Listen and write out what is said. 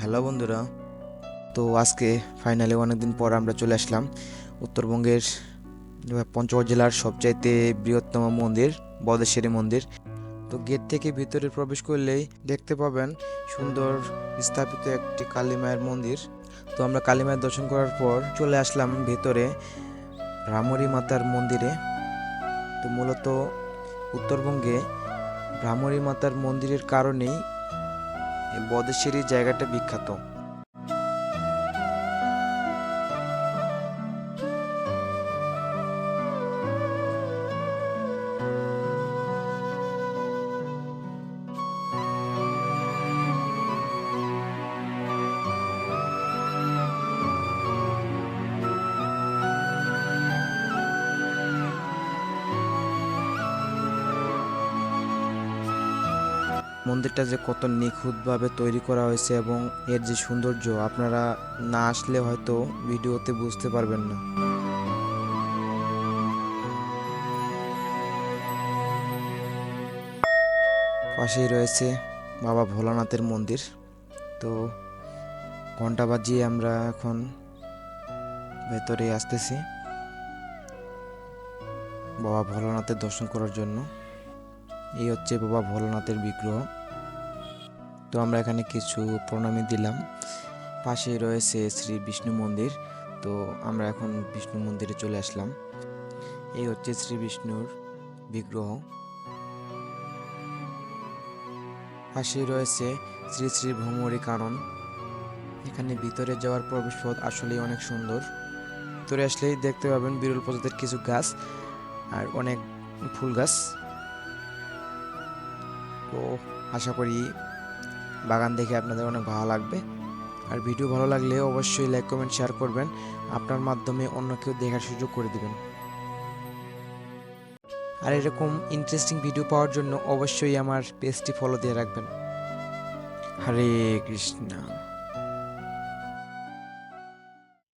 Hello বন্ধুরা। তো আজকে ফাইনালি অনেকদিন পর আমরা চলে আসলাম উত্তরবঙ্গের পঞ্চগড় জেলার সবচাইতে বৃহত্তম মন্দির বদেশ্বরী মন্দির। তো গেট থেকে ভিতরে প্রবেশ করলেই দেখতে পাবেন সুন্দর স্থাপিত একটি কালী মায়ের মন্দির। তো আমরা কালী মায়ের দর্শন করার পর চলে আসলাম ভেতরে ভ্রামরী মাতার মন্দিরে। তো মূলত উত্তরবঙ্গে ভ্রামরী মাতার মন্দিরের কারণেই এই বদেশ্বরী জায়গাটা বিখ্যাত। মন্দিরটা যে কত নিখুঁতভাবে তৈরি করা হয়েছে এবং এর যে সৌন্দর্য, আপনারা না আসলে হয়তো ভিডিওতে বুঝতে পারবেন না। পাশেই রয়েছে বাবা ভোলানাথের মন্দির। তো ঘণ্টা বাজিয়ে আমরা এখন ভেতরে আসতেছি। বাবা ভোলানাথের দর্শন করার জন্য। এই হচ্ছে বাবা ভোলানাথের বিগ্রহ। তো আমরা এখানে কিছু প্রণামী দিলাম। পাশেই রয়েছে শ্রী বিষ্ণু মন্দির। তো আমরা এখন বিষ্ণু মন্দিরে চলে আসলাম। এই হচ্ছে শ্রী বিষ্ণুর বিগ্রহ। পাশেই রয়েছে শ্রী শ্রী ভ্রমরী কানন। এখানে ভিতরে যাওয়ার প্রবেশপথ আসলেই অনেক সুন্দর। ভিতরে আসলেই দেখতে পাবেন বিরল প্রজাতির কিছু গাছ আর অনেক ফুল গাছ। তো আশা করি বাগান দেখে আপনাদের অনেক ভালো লাগবে। আর ভিডিও ভালো লাগলে অবশ্যই লাইক কমেন্ট শেয়ার করবেন। আপনার মাধ্যমে অন্য কেউ দেখার সুযোগ করে দেবেন। আর এরকম ইন্টারেস্টিং ভিডিও পাওয়ার জন্য অবশ্যই আমার পেজটি ফলো দিয়ে রাখবেন। হরে কৃষ্ণ।